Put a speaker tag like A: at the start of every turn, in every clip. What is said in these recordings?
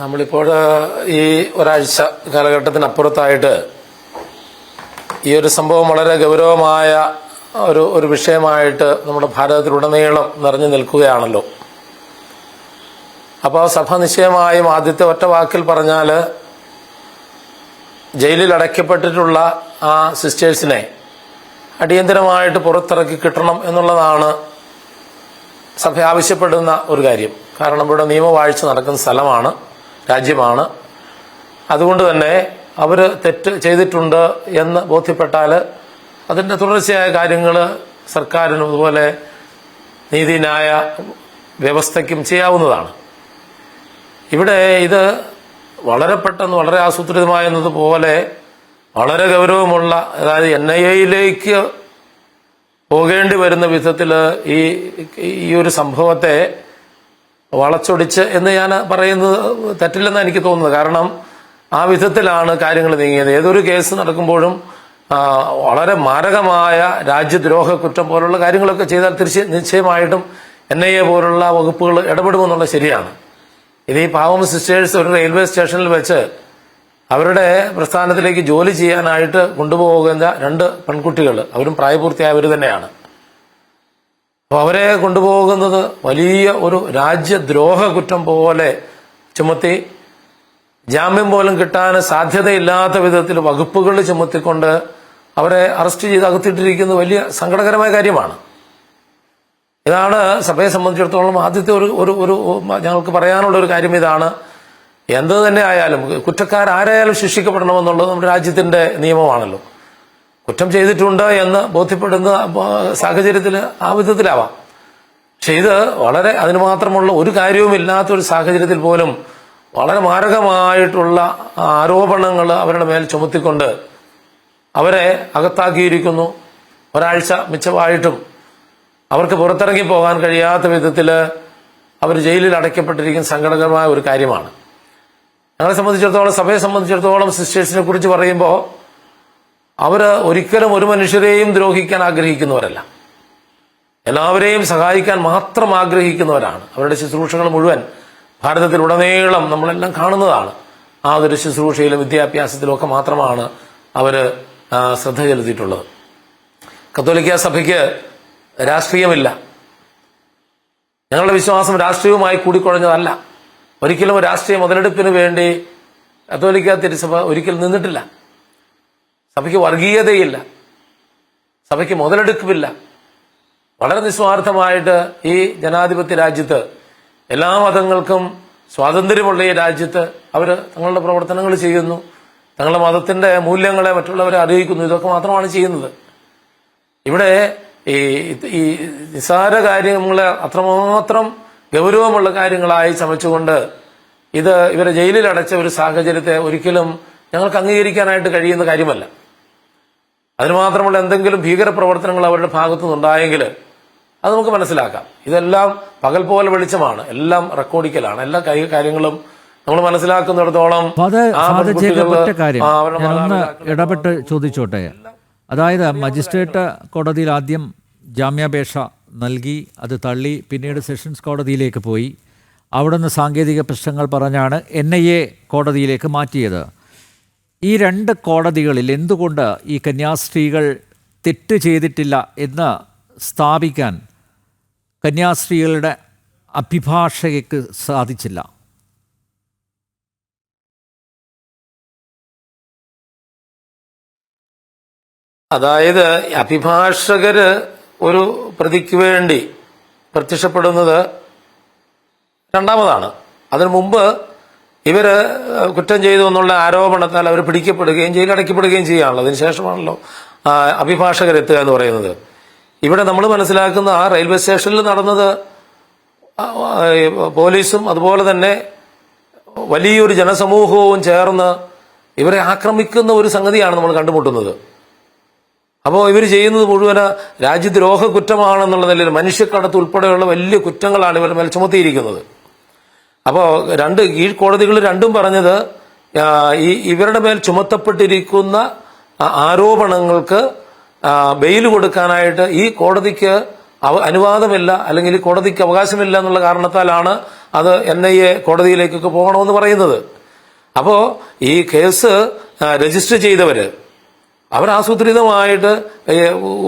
A: നമ്മളിപ്പോൾ ഈ ഒരാഴ്ച കാലഘട്ടത്തിനപ്പുറത്തായിട്ട് ഈ ഒരു സംഭവം വളരെ ഗൗരവമായ ഒരു ഒരു വിഷയമായിട്ട് നമ്മുടെ ഭാരതത്തിലുടനീളം നിറഞ്ഞു നിൽക്കുകയാണല്ലോ. അപ്പോൾ സഭ നിശ്ചയമായും ആദ്യത്തെ ഒറ്റ വാക്കിൽ പറഞ്ഞാൽ ജയിലിൽ അടയ്ക്കപ്പെട്ടിട്ടുള്ള ആ സിസ്റ്റേഴ്സിനെ അടിയന്തരമായിട്ട് പുറത്തിറക്കി കിട്ടണം എന്നുള്ളതാണ് സഭ ആവശ്യപ്പെടുന്ന ഒരു കാര്യം. കാരണം ഇവിടെ നിയമവാഴ്ച നടക്കുന്ന സ്ഥലമാണ് രാജ്യമാണ്. അതുകൊണ്ട് തന്നെ അവർ തെറ്റ് ചെയ്തിട്ടുണ്ട് എന്ന് ബോധ്യപ്പെട്ടാൽ അതിന്റെ തുടർച്ചയായ കാര്യങ്ങൾ സർക്കാരിനും അതുപോലെ നീതിന്യായ വ്യവസ്ഥയ്ക്കും ചെയ്യാവുന്നതാണ്. ഇവിടെ ഇത് വളരെ പെട്ടെന്ന് വളരെ ആസൂത്രിതമായെന്നതുപോലെ വളരെ ഗൗരവമുള്ള അതായത് എൻ ഐ എയിലേക്ക് പോകേണ്ടി വരുന്ന വിധത്തിൽ ഈ ഈ ഒരു സംഭവത്തെ വളച്ചൊടിച്ച് എന്ന് ഞാൻ പറയുന്നത് തെറ്റില്ലെന്ന് എനിക്ക് തോന്നുന്നത്. കാരണം ആ വിധത്തിലാണ് കാര്യങ്ങൾ നീങ്ങിയത്. ഏതൊരു കേസ് നടക്കുമ്പോഴും വളരെ മാരകമായ രാജ്യദ്രോഹ കുറ്റം പോലുള്ള കാര്യങ്ങളൊക്കെ ചെയ്താൽ തീർച്ച നിശ്ചയമായിട്ടും എൻ ഐ എ പോലുള്ള വകുപ്പുകൾ ഇടപെടുമെന്നുള്ളത് ശരിയാണ്. ഇത് ഈ പാവം സിസ്റ്റേഴ്സ് ഒരു റെയിൽവേ സ്റ്റേഷനിൽ വെച്ച് അവരുടെ പ്രസ്ഥാനത്തിലേക്ക് ജോലി ചെയ്യാനായിട്ട് കൊണ്ടുപോകുന്ന രണ്ട് പെൺകുട്ടികൾ അവരും പ്രായപൂർത്തിയായവർ തന്നെയാണ്. അപ്പോൾ അവരെ കൊണ്ടുപോകുന്നത് വലിയ ഒരു രാജ്യദ്രോഹ കുറ്റം പോലെ ചുമത്തി ജാമ്യം പോലും കിട്ടാൻ സാധ്യതയില്ലാത്ത വിധത്തിൽ വകുപ്പുകൾ ചുമത്തിക്കൊണ്ട് അവരെ അറസ്റ്റ് ചെയ്ത് അകത്തിട്ടിരിക്കുന്നത് വലിയ സങ്കടകരമായ കാര്യമാണ്. ഇതാണ് സഭയെ സംബന്ധിച്ചിടത്തോളം ആദ്യത്തെ ഒരു ഒരു ഞങ്ങൾക്ക് പറയാനുള്ള ഒരു കാര്യം ഇതാണ്. എന്ത് തന്നെ ആയാലും കുറ്റക്കാരാരായാലും ശിക്ഷിക്കപ്പെടണമെന്നുള്ളത് നമ്മുടെ രാജ്യത്തിന്റെ നിയമമാണല്ലോ. കുറ്റം ചെയ്തിട്ടുണ്ട് എന്ന് ബോധ്യപ്പെടുന്ന സാഹചര്യത്തിൽ ആ വിധത്തിലാവാം. പക്ഷെ ഇത് വളരെ അതിന് മാത്രമുള്ള ഒരു കാര്യവുമില്ലാത്ത ഒരു സാഹചര്യത്തിൽ പോലും വളരെ മാരകമായിട്ടുള്ള ആരോപണങ്ങൾ അവരുടെ മേൽ ചുമത്തിക്കൊണ്ട് അവരെ അകത്താക്കിയിരിക്കുന്നു. ഒരാഴ്ച മിച്ചമായിട്ടും അവർക്ക് പുറത്തിറങ്ങി പോകാൻ കഴിയാത്ത വിധത്തിൽ അവർ ജയിലിൽ അടയ്ക്കപ്പെട്ടിരിക്കുന്ന സങ്കടകരമായ ഒരു കാര്യമാണ്. ഞങ്ങളെ സംബന്ധിച്ചിടത്തോളം സഭയെ സംബന്ധിച്ചിടത്തോളം സിസ്റ്റേഴ്സിനെ കുറിച്ച് പറയുമ്പോൾ അവർ ഒരിക്കലും ഒരു മനുഷ്യരെയും ദ്രോഹിക്കാൻ ആഗ്രഹിക്കുന്നവരല്ല. എല്ലാവരെയും സഹായിക്കാൻ മാത്രം ആഗ്രഹിക്കുന്നവരാണ്. അവരുടെ ശുശ്രൂഷകൾ മുഴുവൻ ഭാരതത്തിൽ ഭാരതത്തിലുടനീളം നമ്മളെല്ലാം കാണുന്നതാണ്. ആ ഒരു ശുശ്രൂഷയിലും വിദ്യാഭ്യാസത്തിലും ഒക്കെ മാത്രമാണ് അവർ ശ്രദ്ധ ചെലുത്തിയിട്ടുള്ളത്. കത്തോലിക്ക സഭയ്ക്ക് രാഷ്ട്രീയമില്ല. ഞങ്ങളുടെ വിശ്വാസം രാഷ്ട്രീയവുമായി കൂടിക്കുഴഞ്ഞതല്ല. ഒരിക്കലും രാഷ്ട്രീയ മുതലെടുപ്പിന് വേണ്ടി കത്തോലിക്ക തിരുസഭ ഒരിക്കലും നിന്നിട്ടില്ല. സഭയ്ക്ക് വർഗീയതയില്ല. സഭയ്ക്ക് മുതലെടുപ്പില്ല വളരെ നിസ്വാർത്ഥമായിട്ട് ഈ ജനാധിപത്യ രാജ്യത്ത് എല്ലാ മതങ്ങൾക്കും സ്വാതന്ത്ര്യമുള്ള ഈ രാജ്യത്ത് അവർ തങ്ങളുടെ പ്രവർത്തനങ്ങൾ ചെയ്യുന്നു. തങ്ങളുടെ മതത്തിന്റെ മൂല്യങ്ങളെ മറ്റുള്ളവരെ അറിയിക്കുന്നു. ഇതൊക്കെ മാത്രമാണ് ചെയ്യുന്നത്. ഇവിടെ ഈ നിസ്സാര കാര്യങ്ങളെ അത്രമാത്രം ഗൗരവമുള്ള കാര്യങ്ങളായി ചമച്ചുകൊണ്ട് ഇത് ഇവരെ ജയിലിൽ അടച്ച ഒരു സാഹചര്യത്തെ ഒരിക്കലും ഞങ്ങൾക്ക് അംഗീകരിക്കാനായിട്ട് കഴിയുന്ന കാര്യമല്ല. അതിനുമാത്രമുള്ള എന്തെങ്കിലും ഭീകര പ്രവർത്തനങ്ങൾ അവരുടെ ഭാഗത്തു നിന്നുണ്ടായെങ്കിൽ അത് നമുക്ക് മനസ്സിലാക്കാം. ഇതെല്ലാം പകൽ പോലെ വെളിച്ചമാണ്. എല്ലാം റെക്കോർഡിക്കലാണ്. എല്ലാ കാര്യങ്ങളും നമ്മൾ മനസ്സിലാക്കുന്നിടത്തോളം
B: ഇടപെട്ട് ചോദിച്ചോട്ടെ? അതായത് മജിസ്ട്രേറ്റ് കോടതിയിൽ ആദ്യം ജാമ്യാപേക്ഷ നൽകി അത് തള്ളി. പിന്നീട് സെഷൻസ് കോടതിയിലേക്ക് പോയി. അവിടെ നിന്ന് സാങ്കേതിക പ്രശ്നങ്ങൾ പറഞ്ഞാണ് എൻ ഐ എ കോടതിയിലേക്ക് മാറ്റിയത്. ഈ രണ്ട് കോടതികളിൽ എന്തുകൊണ്ട് ഈ കന്യാസ്ത്രീകൾ തെറ്റ് ചെയ്തിട്ടില്ല എന്ന് സ്ഥാപിക്കാൻ കന്യാസ്ത്രീകളുടെ അഭിഭാഷകയ്ക്ക് സാധിച്ചില്ല?
A: അതായത് അഭിഭാഷകര് ഒരു പ്രതിക്ക് വേണ്ടി പ്രത്യക്ഷപ്പെടുന്നത് രണ്ടാമതാണ്. അതിനു മുമ്പ് ഇവർ കുറ്റം ചെയ്തു എന്നുള്ള ആരോപണത്താൽ അവർ പിടിക്കപ്പെടുകയും ജയിലടയ്ക്കപ്പെടുകയും ചെയ്യാനുള്ളത് അതിനുശേഷമാണല്ലോ അഭിഭാഷകരെത്തുക എന്ന് പറയുന്നത്. ഇവിടെ നമ്മൾ മനസ്സിലാക്കുന്ന ആ റെയിൽവേ സ്റ്റേഷനിൽ നടന്നത് പോലീസും അതുപോലെ തന്നെ വലിയൊരു ജനസമൂഹവും ചേർന്ന് ഇവരെ ആക്രമിക്കുന്ന ഒരു സംഗതിയാണ് നമ്മൾ കണ്ടുമുട്ടുന്നത്. അപ്പോൾ ഇവർ ചെയ്യുന്നത് മുഴുവൻ രാജ്യദ്രോഹ കുറ്റമാണെന്നുള്ള നിലയിൽ മനുഷ്യക്കടത്ത് ഉൾപ്പെടെയുള്ള വലിയ കുറ്റങ്ങളാണ് ഇവർ മേൽ ചുമത്തിയിരിക്കുന്നത്. അപ്പോൾ രണ്ട് കീഴ്ക്കോടതികൾ രണ്ടും പറഞ്ഞത് ഈ ഇവരുടെ മേൽ ചുമത്തപ്പെട്ടിരിക്കുന്ന ആരോപണങ്ങൾക്ക് ബെയിൽ കൊടുക്കാനായിട്ട് ഈ കോടതിക്ക് അനുവാദമില്ല അല്ലെങ്കിൽ ഈ കോടതിക്ക് അവകാശമില്ല എന്നുള്ള കാരണത്താലാണ് അത് എൻ ഐ എ കോടതിയിലേക്കൊക്കെ പോകണമെന്ന് പറയുന്നത്. അപ്പോൾ ഈ കേസ് രജിസ്റ്റർ ചെയ്തവര് അവർ ആസൂത്രിതമായിട്ട്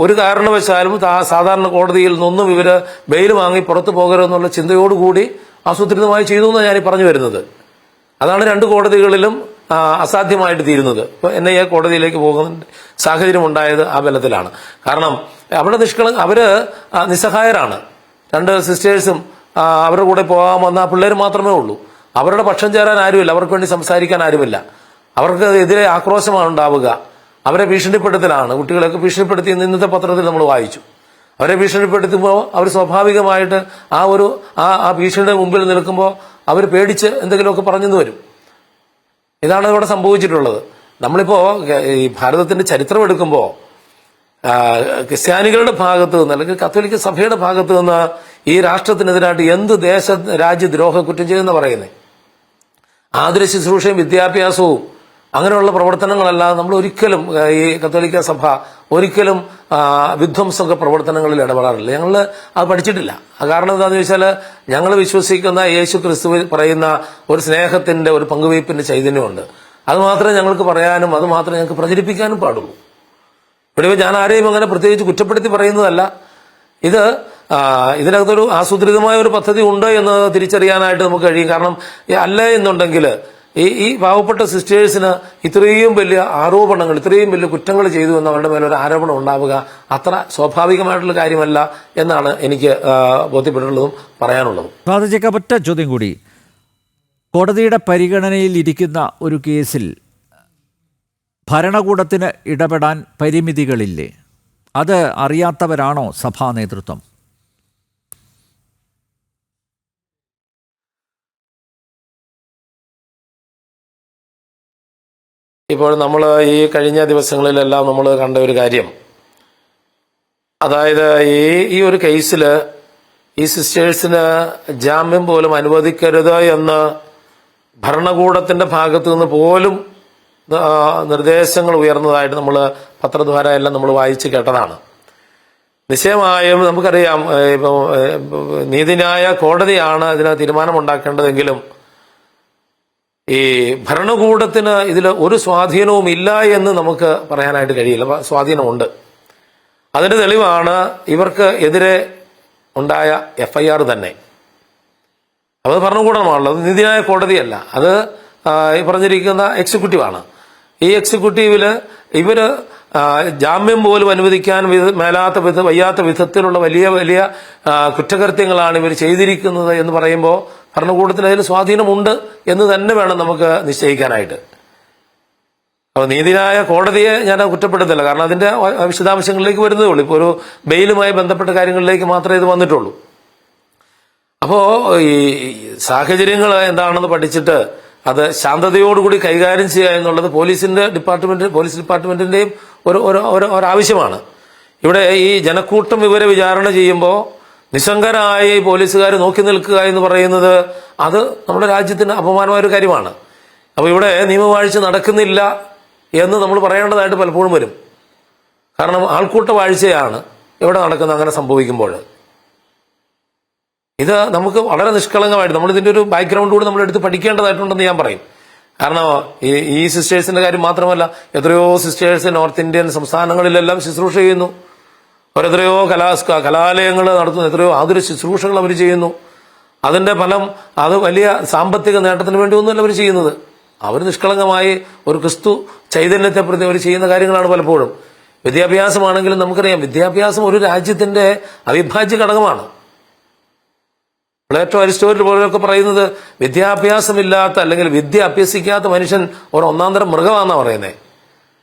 A: ഒരു കാരണവശാലും സാധാരണ കോടതിയിൽ നിന്നും ഇവർ ബെയിൽ വാങ്ങി പുറത്തു പോകരുതെന്നുള്ള ചിന്തയോടുകൂടി ആസൂത്രിതമായി ചെയ്തു എന്നാണ് ഞാൻ പറഞ്ഞു വരുന്നത്. അതാണ് രണ്ട് കോടതികളിലും അസാധ്യമായിട്ട് തീരുന്നത്. ഇപ്പൊ എൻ ഐ എ കോടതിയിലേക്ക് പോകുന്ന സാഹചര്യം ഉണ്ടായത് ആ ബലത്തിലാണ്. കാരണം അവിടെ നിഷ്കള അവർ നിസ്സഹായരാണ്. രണ്ട് സിസ്റ്റേഴ്സും അവരുടെ കൂടെ പോകാൻ വന്ന പിള്ളേർ മാത്രമേ ഉള്ളൂ. അവരുടെ പക്ഷം ചേരാൻ ആരുമില്ല. അവർക്ക് വേണ്ടി സംസാരിക്കാൻ ആരുമില്ല. അവർക്ക് എതിരെ ആക്രോശമാണ് ഉണ്ടാവുക. അവരെ ഭീഷണിപ്പെടുത്തലാണ്. കുട്ടികളെയൊക്കെ ഭീഷണിപ്പെടുത്തി ഇന്നത്തെ പത്രത്തിൽ നമ്മൾ വായിച്ചു. അവരെ ഭീഷണിപ്പെടുത്തുമ്പോൾ അവർ സ്വാഭാവികമായിട്ട് ആ ഒരു ആ ആ ഭീഷണിയുടെ മുമ്പിൽ നിൽക്കുമ്പോൾ അവർ പേടിച്ച് എന്തെങ്കിലുമൊക്കെ പറഞ്ഞെന്ന് വരും. ഇതാണ് ഇവിടെ സംഭവിച്ചിട്ടുള്ളത്. നമ്മളിപ്പോൾ ഈ ഭാരതത്തിന്റെ ചരിത്രം എടുക്കുമ്പോൾ ക്രിസ്ത്യാനികളുടെ ഭാഗത്ത് നിന്ന് അല്ലെങ്കിൽ കത്തോലിക്ക സഭയുടെ ഭാഗത്ത് നിന്ന് ഈ രാഷ്ട്രത്തിനെതിരായിട്ട് എന്ത് ദേശ രാജ്യദ്രോഹ കുറ്റം ചെയ്യുന്ന പറയുന്നത് ആതുര ശുശ്രൂഷയും വിദ്യാഭ്യാസവും അങ്ങനെയുള്ള പ്രവർത്തനങ്ങളല്ലാതെ നമ്മൾ ഒരിക്കലും ഈ കത്തോലിക്ക സഭ ഒരിക്കലും വിധ്വംസക പ്രവർത്തനങ്ങളിൽ ഇടപെടാറില്ല. ഞങ്ങൾ അത് പഠിച്ചിട്ടില്ല. കാരണം എന്താണെന്ന് ചോദിച്ചാൽ ഞങ്ങൾ വിശ്വസിക്കുന്ന യേശു ക്രിസ്തു പറയുന്ന ഒരു സ്നേഹത്തിന്റെ ഒരു പങ്കുവയ്പ്പിന്റെ ചൈതന്യമുണ്ട്. അത് മാത്രമേ ഞങ്ങൾക്ക് പറയാനും അത് മാത്രമേ ഞങ്ങൾക്ക് പ്രചരിപ്പിക്കാനും പാടുള്ളൂ. ഇവിടെ ഞാൻ ആരെയും അങ്ങനെ പ്രത്യേകിച്ച് കുറ്റപ്പെടുത്തി പറയുന്നതല്ല. ഇത് ഇതിനകത്തൊരു ആസൂത്രിതമായ ഒരു പദ്ധതി ഉണ്ട് എന്ന് തിരിച്ചറിയാനായിട്ട് നമുക്ക് കഴിയും. കാരണം അല്ല എന്നുണ്ടെങ്കിൽ ഈ ഈ പാവപ്പെട്ട സിസ്റ്റേഴ്സിന് ഇത്രയും വലിയ ആരോപണങ്ങൾ ഇത്രയും വലിയ കുറ്റങ്ങൾ ചെയ്തു എന്ന് അവരുടെ മേലെ ഒരു ആരോപണം ഉണ്ടാവുക അത്ര സ്വാഭാവികമായിട്ടുള്ള കാര്യമല്ല എന്നാണ് എനിക്ക് ബോധ്യപ്പെട്ടിട്ടുള്ളതും പറയാനുള്ളതും.
B: സാധിച്ചേക്ക ഒറ്റ ചോദ്യം കൂടി. കോടതിയുടെ പരിഗണനയിൽ ഇരിക്കുന്ന ഒരു കേസിൽ ഭരണകൂടത്തിന് ഇടപെടാൻ പരിമിതികളില്ലേ? അത് അറിയാത്തവരാണോ സഭാ നേതൃത്വം?
A: ഇപ്പോൾ നമ്മൾ ഈ കഴിഞ്ഞ ദിവസങ്ങളിലെല്ലാം നമ്മൾ കണ്ട ഒരു കാര്യം. അതായത് ഈ ഈ ഒരു കേസിൽ ഈ സിസ്റ്റേഴ്സിന് ജാമ്യം പോലും അനുവദിക്കരുത് എന്ന് ഭരണകൂടത്തിന്റെ ഭാഗത്തു നിന്ന് പോലും നിർദ്ദേശങ്ങൾ ഉയർന്നതായിട്ട് നമ്മൾ പത്രദ്വാര എല്ലാം നമ്മൾ വായിച്ച് കേട്ടതാണ്. നിശ്ചയമായും നമുക്കറിയാം നീതിന്യായ കോടതിയാണ് ഇതിന് തീരുമാനമുണ്ടാക്കേണ്ടതെങ്കിലും ഈ ഭരണകൂടത്തിന് ഇതിൽ ഒരു സ്വാധീനവും ഇല്ല എന്ന് നമുക്ക് പറയാനായിട്ട് കഴിയില്ല. സ്വാധീനമുണ്ട്. അതിന്റെ തെളിവാണ് ഇവർക്ക് എതിരെ ഉണ്ടായ എഫ് ഐ ആർ തന്നെ. അത് ഭരണകൂടമാണല്ലോ. അത് നീതിന്യായ കോടതിയല്ല. അത് ഈ പറഞ്ഞിരിക്കുന്ന എക്സിക്യൂട്ടീവാണ്. ഈ എക്സിക്യൂട്ടീവിൽ ഇവർ ജാമ്യം പോലും അനുവദിക്കാൻ മേലാത്ത വിധ വയ്യാത്ത വിധത്തിലുള്ള വലിയ വലിയ കുറ്റകൃത്യങ്ങളാണ് ഇവർ ചെയ്തിരിക്കുന്നത് എന്ന് പറയുമ്പോൾ ഭരണകൂടത്തിന് അതിൽ സ്വാധീനമുണ്ട് എന്ന് തന്നെ വേണം നമുക്ക് നിശ്ചയിക്കാനായിട്ട്. അപ്പോൾ നീതിനായ കോടതിയെ ഞാൻ കുറ്റപ്പെടുത്തില്ല. കാരണം അതിന്റെ വിശദാംശങ്ങളിലേക്ക് വരുന്നതേ ഉള്ളൂ. ഇപ്പോൾ ഒരു ബെയിലുമായി ബന്ധപ്പെട്ട കാര്യങ്ങളിലേക്ക് മാത്രമേ ഇത് വന്നിട്ടുള്ളൂ. അപ്പോൾ ഈ സാഹചര്യങ്ങൾ എന്താണെന്ന് പഠിച്ചിട്ട് അത് ശാന്തതയോടുകൂടി കൈകാര്യം ചെയ്യുക എന്നുള്ളത് പോലീസിന്റെ ഡിപ്പാർട്ട്മെന്റ് പോലീസ് ഡിപ്പാർട്ട്മെന്റിന്റെയും ഒരു ഒരു ആവശ്യമാണ് ഇവിടെ ഈ ജനക്കൂട്ടം വിവര വിചാരണ ചെയ്യുമ്പോൾ നിസ്സംഗരായ പോലീസുകാർ നോക്കി നിൽക്കുക എന്ന് പറയുന്നത് അത് നമ്മുടെ രാജ്യത്തിന് അപമാനമായ ഒരു കാര്യമാണ്. അപ്പോൾ ഇവിടെ നിയമവാഴ്ച നടക്കുന്നില്ല എന്ന് നമ്മൾ പറയേണ്ടതായിട്ട് പലപ്പോഴും വരും. കാരണം ആൾക്കൂട്ട വാഴ്ചയാണ് ഇവിടെ നടക്കുന്നത് അങ്ങനെ സംഭവിക്കുമ്പോൾ. ഇത് നമുക്ക് വളരെ നിഷ്കളങ്കമായിട്ട് നമ്മൾ ഇതിന്റെ ഒരു ബാക്ക്ഗ്രൗണ്ട് കൂടി നമ്മൾ എടുത്ത് പഠിക്കേണ്ടതായിട്ടുണ്ടെന്ന് ഞാൻ പറയും. കാരണം ഈ ഈ സിസ്റ്റേഴ്സിന്റെ കാര്യം മാത്രമല്ല എത്രയോ സിസ്റ്റേഴ്സ് നോർത്ത് ഇന്ത്യൻ സംസ്ഥാനങ്ങളിലെല്ലാം ശുശ്രൂഷ ചെയ്യുന്നു. അവരെത്രയോ കലാസ് കലാലയങ്ങൾ നടത്തുന്നു എത്രയോ ആതുര ശുശ്രൂഷകൾ അവർ ചെയ്യുന്നു. അതിന്റെ ഫലം അത് വലിയ സാമ്പത്തിക നേട്ടത്തിന് വേണ്ടി ഒന്നുമല്ല അവർ ചെയ്യുന്നത്. അവർ നിഷ്കളങ്കമായി ഒരു ക്രിസ്തു ചൈതന്യത്തെ പ്രതി അവർ ചെയ്യുന്ന കാര്യങ്ങളാണ് പലപ്പോഴും. വിദ്യാഭ്യാസമാണെങ്കിലും നമുക്കറിയാം വിദ്യാഭ്യാസം ഒരു രാജ്യത്തിന്റെ അവിഭാജ്യ ഘടകമാണ്. പ്ലേറ്റോ അരിസ്റ്റോറിൽ പോലെയൊക്കെ പറയുന്നത് വിദ്യാഭ്യാസമില്ലാത്ത അല്ലെങ്കിൽ വിദ്യ അഭ്യസിക്കാത്ത മനുഷ്യൻ ഒരു ഒന്നാം തരം മൃഗമാണെന്നാണ് പറയുന്നത്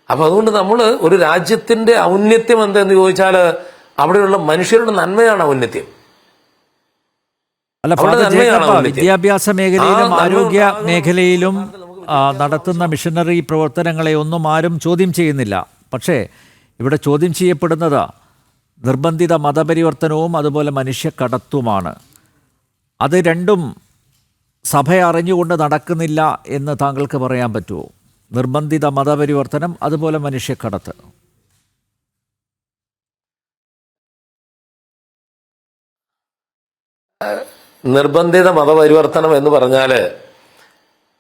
A: അപ്പൊ അതുകൊണ്ട് നമ്മൾ ഒരു രാജ്യത്തിന്റെ ഔന്നത്യം എന്തെന്ന് ചോദിച്ചാൽ അവിടെയുള്ള മനുഷ്യരുടെ നന്മയാണ് ഔന്നത്യം.
B: അല്ല വിദ്യാഭ്യാസ മേഖലയിലും ആരോഗ്യ മേഖലയിലും നടത്തുന്ന മിഷനറി പ്രവർത്തനങ്ങളെ ഒന്നും ആരും ചോദ്യം ചെയ്യുന്നില്ല. പക്ഷേ ഇവിടെ ചോദ്യം ചെയ്യപ്പെടുന്നത് നിർബന്ധിത മതപരിവർത്തനവും അതുപോലെ മനുഷ്യക്കടത്തുമാണ്. അത് രണ്ടും സഭ അറിഞ്ഞുകൊണ്ട് നടക്കുന്നില്ല എന്ന് താങ്കൾക്ക് പറയാൻ പറ്റുമോ? നിർബന്ധിത മതപരിവർത്തനം അതുപോലെ മനുഷ്യക്കടത്ത്.
A: നിർബന്ധിത മതപരിവർത്തനം എന്ന് പറഞ്ഞാൽ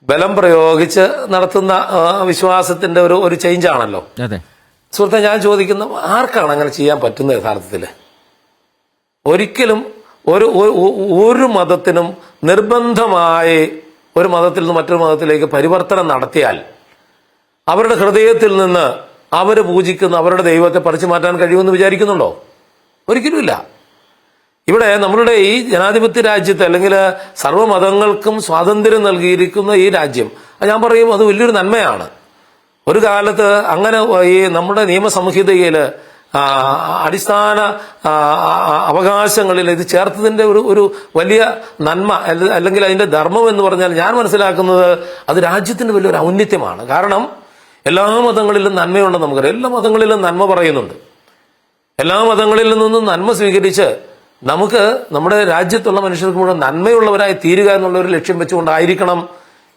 A: ബലം പ്രയോഗിച്ച് നടത്തുന്ന വിശ്വാസത്തിന്റെ ഒരു ഒരു ചേഞ്ച് ആണല്ലോ.
B: അതെ.
A: സുഹൃത്തെ ഞാൻ ചോദിക്കുന്നു ആർക്കാണ് അങ്ങനെ ചെയ്യാൻ പറ്റുന്നത് യഥാർത്ഥത്തിൽ ഒരിക്കലും ഒരു ഒരു- ഒരു മതത്തിനും നിർബന്ധമായി ഒരു മതത്തിൽ നിന്ന് മറ്റൊരു മതത്തിലേക്ക് പരിവർത്തനം നടത്തിയാൽ അവരുടെ ഹൃദയത്തിൽ നിന്ന് അവർ പൂജിക്കുന്ന അവരുടെ ദൈവത്തെ പറിച്ചു മാറ്റാൻ കഴിയുമെന്ന് വിചാരിക്കുന്നുണ്ടോ? ഒരിക്കലുമില്ല. ഇവിടെ നമ്മളുടെ ഈ ജനാധിപത്യ രാജ്യത്ത് അല്ലെങ്കിൽ സർവമതങ്ങൾക്കും സ്വാതന്ത്ര്യം നൽകിയിരിക്കുന്ന ഈ രാജ്യം ഞാൻ പറയും അത് വലിയൊരു നന്മയാണ്. ഒരു കാലത്ത് അങ്ങനെ ഈ നമ്മുടെ നിയമസംഹിതയിൽ അടിസ്ഥാന അവകാശങ്ങളിൽ ഇത് ചേർത്തതിന്റെ ഒരു ഒരു വലിയ നന്മ അല്ലെങ്കിൽ അതിന്റെ ധർമ്മം എന്ന് പറഞ്ഞാൽ ഞാൻ മനസ്സിലാക്കുന്നത് അത് രാജ്യത്തിന്റെ വലിയൊരു ഔന്നിത്യമാണ്. കാരണം എല്ലാ മതങ്ങളിലും നന്മയുണ്ടെന്ന് നമുക്കറിയാം. എല്ലാ മതങ്ങളിലും നന്മ പറയുന്നുണ്ട്. എല്ലാ മതങ്ങളിൽ നിന്നും നന്മ സ്വീകരിച്ച് നമുക്ക് നമ്മുടെ രാജ്യത്തുള്ള മനുഷ്യർക്ക് മുഴുവൻ നന്മയുള്ളവരായി തീരുക എന്നുള്ള ഒരു ലക്ഷ്യം വെച്ചുകൊണ്ടായിരിക്കണം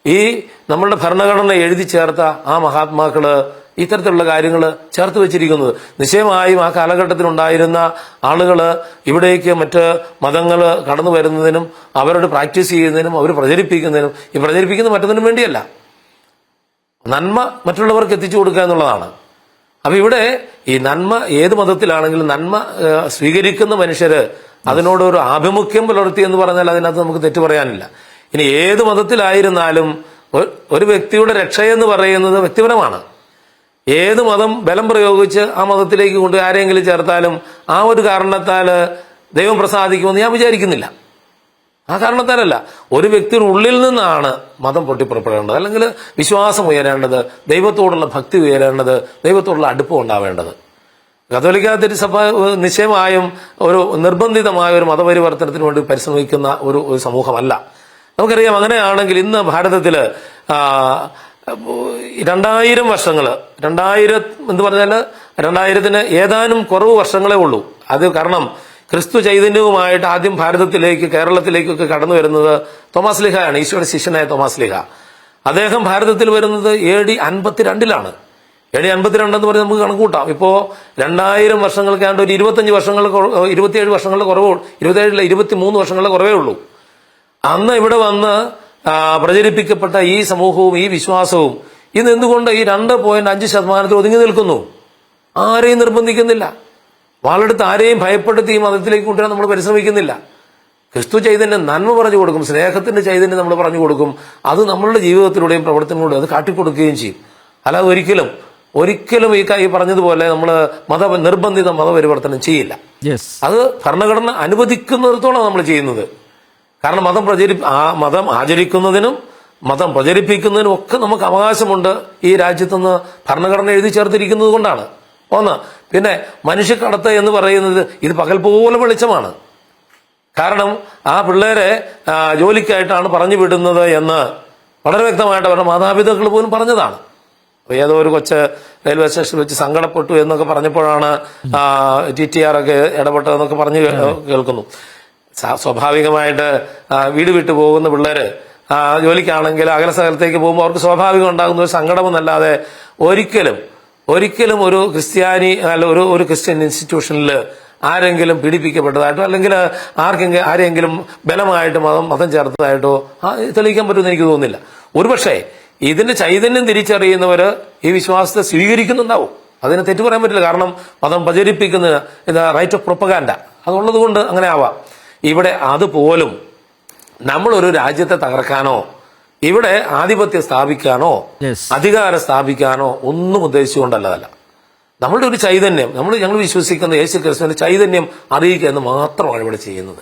A: ഈ നമ്മളുടെ ഭരണഘടന എഴുതി ചേർത്ത ആ മഹാത്മാക്കൾ ഇത്തരത്തിലുള്ള കാര്യങ്ങൾ ചേർത്ത് വെച്ചിരിക്കുന്നത്. നിശ്ചയമായും ആ കാലഘട്ടത്തിലുണ്ടായിരുന്ന ആളുകൾ ഇവിടേക്ക് മറ്റ് മതങ്ങൾ കടന്നു വരുന്നതിനും അവരോട് പ്രാക്ടീസ് ചെയ്യുന്നതിനും അവർ പ്രചരിപ്പിക്കുന്നതിനും ഈ പ്രചരിപ്പിക്കുന്ന മറ്റൊന്നിനും വേണ്ടിയല്ല. നന്മ മറ്റുള്ളവർക്ക് എത്തിച്ചു കൊടുക്കുക എന്നുള്ളതാണ്. അപ്പൊ ഇവിടെ ഈ നന്മ ഏത് മതത്തിലാണെങ്കിലും നന്മ സ്വീകരിക്കുന്ന മനുഷ്യര് അതിനോട് ഒരു ആഭിമുഖ്യം പുലർത്തി എന്ന് പറഞ്ഞാൽ അതിനകത്ത് നമുക്ക് തെറ്റു പറയാനില്ല. ഇനി ഏത് മതത്തിലായിരുന്നാലും ഒരു വ്യക്തിയുടെ രക്ഷയെന്ന് പറയുന്നത് വ്യക്തിപരമാണ്. ഏത് മതം ബലം പ്രയോഗിച്ച് ആ മതത്തിലേക്ക് കൊണ്ട് ആരെങ്കിലും ചേർത്താലും ആ ഒരു കാരണത്താൽ ദൈവം പ്രസാദിക്കുമെന്ന് ഞാൻ വിചാരിക്കുന്നില്ല. ആ കാരണത്താലല്ല ഒരു വ്യക്തിയുടെ ഉള്ളിൽ നിന്നാണ് മതം പൊട്ടിപ്പുറപ്പെടേണ്ടത്. അല്ലെങ്കിൽ വിശ്വാസം ഉയരേണ്ടത് ദൈവത്തോടുള്ള ഭക്തി ഉയരേണ്ടത് ദൈവത്തോടുള്ള അടുപ്പം ഉണ്ടാവേണ്ടത്. കത്തോലിക്ക തിരുസഭ നിശ്ചയമായും ഒരു നിർബന്ധിതമായ ഒരു മതപരിവർത്തനത്തിന് വേണ്ടി പരിശ്രമിക്കുന്ന ഒരു ഒരു സമൂഹമല്ല. നമുക്കറിയാം അങ്ങനെയാണെങ്കിൽ ഇന്ന് ഭാരതത്തിൽ രണ്ടായിരം വർഷങ്ങൾ രണ്ടായിരം എന്ന് പറഞ്ഞാൽ രണ്ടായിരത്തിന് ഏതാനും കുറവ് വർഷങ്ങളേ ഉള്ളൂ. അത് കാരണം ക്രിസ്തു ചൈതന്യവുമായിട്ട് ആദ്യം ഭാരതത്തിലേക്ക് കേരളത്തിലേക്കൊക്കെ കടന്നു വരുന്നത് തോമസ് ലിഹയാണ് ഈശോയുടെ ശിഷ്യനായ തോമസ് ലിഹ. അദ്ദേഹം ഭാരതത്തിൽ വരുന്നത് എ ഡി അൻപത്തിരണ്ടിലാണ്. എ ഡി അൻപത്തിരണ്ടെന്ന് പറഞ്ഞാൽ നമുക്ക് കണക്കൂട്ടാം ഇപ്പോ രണ്ടായിരം വർഷങ്ങൾക്കാണ്ട് ഒരു ഇരുപത്തഞ്ച് വർഷങ്ങൾ ഇരുപത്തിയേഴ് വർഷങ്ങളുടെ കുറവ് ഇരുപത്തിയേഴില്ല ഇരുപത്തിമൂന്ന് വർഷങ്ങളുടെ കുറവേ ഉള്ളൂ. അന്ന് ഇവിടെ വന്ന് പ്രചരിപ്പിക്കപ്പെട്ട ഈ സമൂഹവും ഈ വിശ്വാസവും ഇന്ന് എന്തുകൊണ്ട് ഈ രണ്ട് പോയിന്റ് അഞ്ച് ശതമാനത്തിൽ ഒതുങ്ങി നിൽക്കുന്നു? ആരെയും നിർബന്ധിക്കുന്നില്ല. വാളെടുത്ത് ആരെയും ഭയപ്പെടുത്തി ഈ മതത്തിലേക്ക് കൊണ്ടുവരാൻ നമ്മൾ പരിശ്രമിക്കുന്നില്ല. ക്രിസ്തു ചൈതന്യം നന്മ പറഞ്ഞു കൊടുക്കും സ്നേഹത്തിന്റെ ചൈതന്യം നമ്മൾ പറഞ്ഞു കൊടുക്കും. അത് നമ്മളുടെ ജീവിതത്തിലൂടെയും പ്രവർത്തനങ്ങളിലൂടെയും അത് കാട്ടിക്കൊടുക്കുകയും ചെയ്യും. അല്ലാതെ ഒരിക്കലും ഒരിക്കലും ഈ ഈ പറഞ്ഞതുപോലെ നമ്മൾ മത നിർബന്ധിത മതപരിവർത്തനം ചെയ്യില്ല. അത് ഭരണഘടന അനുവദിക്കുന്നിടത്തോളം നമ്മൾ ചെയ്യുന്നത്. കാരണം മതം പ്രചരി ആ മതം ആചരിക്കുന്നതിനും മതം പ്രചരിപ്പിക്കുന്നതിനും ഒക്കെ നമുക്ക് അവകാശമുണ്ട് ഈ രാജ്യത്തുനിന്ന് ഭരണഘടന എഴുതി ചേർത്തിരിക്കുന്നത് കൊണ്ടാണ്. ഒന്ന് പിന്നെ മനുഷ്യക്കടത്ത് എന്ന് പറയുന്നത് ഇത് പകൽ പോലെ വെളിച്ചമാണ്. കാരണം ആ പിള്ളേരെ ജോലിക്കായിട്ടാണ് പറഞ്ഞു വിടുന്നത് എന്ന് വളരെ വ്യക്തമായിട്ട് അവരുടെ മാതാപിതാക്കൾ പോലും പറഞ്ഞതാണ്. ഏതോ ഒരു കൊച്ച് റെയിൽവേ സ്റ്റേഷനിൽ വെച്ച് സങ്കടപ്പെട്ടു എന്നൊക്കെ പറഞ്ഞപ്പോഴാണ് ടി ടി ആർ ഒക്കെ ഇടപെട്ടതെന്നൊക്കെ പറഞ്ഞു കേൾക്കുന്നു. സ്വാഭാവികമായിട്ട് വീട് വിട്ടു പോകുന്ന പിള്ളേര് ജോലിക്കാണെങ്കിൽ അകല സ്ഥലത്തേക്ക് പോകുമ്പോൾ അവർക്ക് സ്വാഭാവികം ഉണ്ടാകുന്ന ഒരു സങ്കടമെന്നല്ലാതെ ഒരിക്കലും ഒരിക്കലും ഒരു ക്രിസ്ത്യാനി അല്ല ഒരു ഒരു ക്രിസ്ത്യൻ ഇൻസ്റ്റിറ്റ്യൂഷനിൽ ആരെങ്കിലും പീഡിപ്പിക്കപ്പെട്ടതായിട്ടോ അല്ലെങ്കിൽ ആർക്കെങ്കിലും ആരെങ്കിലും ബലമായിട്ട് മതം മതം ചേർത്തതായിട്ടോ തെളിയിക്കാൻ പറ്റുമെന്ന് എനിക്ക് തോന്നുന്നില്ല. ഒരുപക്ഷെ ഇതിന്റെ ചൈതന്യം തിരിച്ചറിയുന്നവർ ഈ വിശ്വാസത്തെ സ്വീകരിക്കുന്നുണ്ടാവും. അതിനെ തെറ്റു പറയാൻ പറ്റില്ല കാരണം മതം പ്രചരിപ്പിക്കുന്ന എന്താ റൈറ്റ് ഓഫ് പ്രൊപ്പഗാൻഡ അതുള്ളത് കൊണ്ട് അങ്ങനെ ആവാം. ഇവിടെ അതുപോലും നമ്മളൊരു രാജ്യത്തെ തകർക്കാനോ ഇവിടെ ആധിപത്യം സ്ഥാപിക്കാനോ അധികാരം സ്ഥാപിക്കാനോ ഒന്നും ഉദ്ദേശിച്ചുകൊണ്ടല്ലതല്ല. നമ്മളുടെ ഒരു ചൈതന്യം നമ്മൾ ഞങ്ങൾ വിശ്വസിക്കുന്ന യേശു ക്രിസ്തുവിന്റെ ചൈതന്യം അറിയിക്കുക എന്ന് മാത്രമാണ് ഇവിടെ ചെയ്യുന്നത്.